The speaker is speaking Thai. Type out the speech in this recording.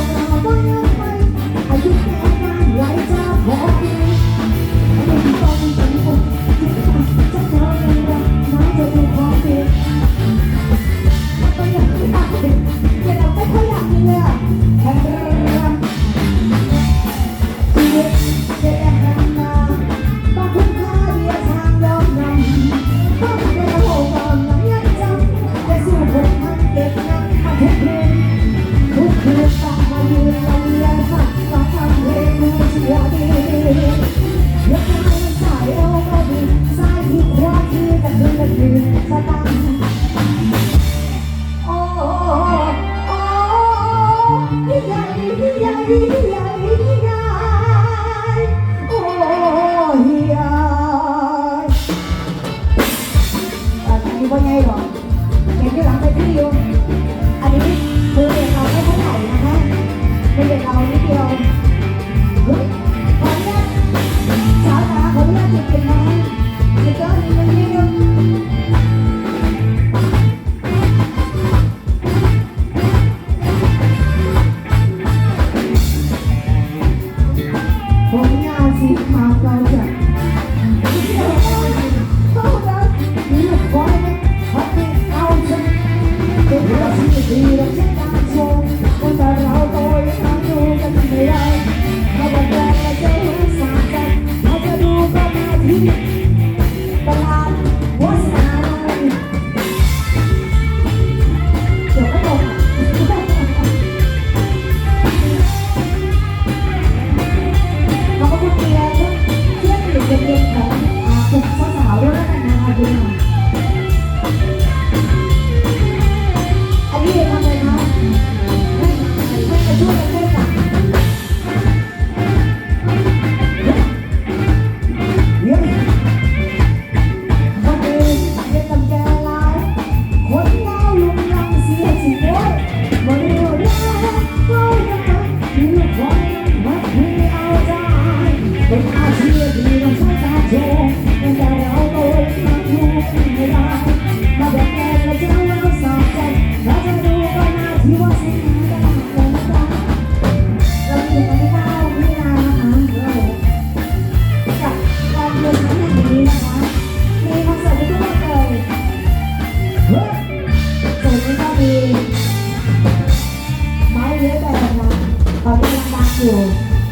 Thank you. หรอเห็นที่หลังไปที่อยู่อันนี้คือเด็กเราไม่เท่าไหร่นะคะเป็นเด็กเรานิดเดียว Mira. que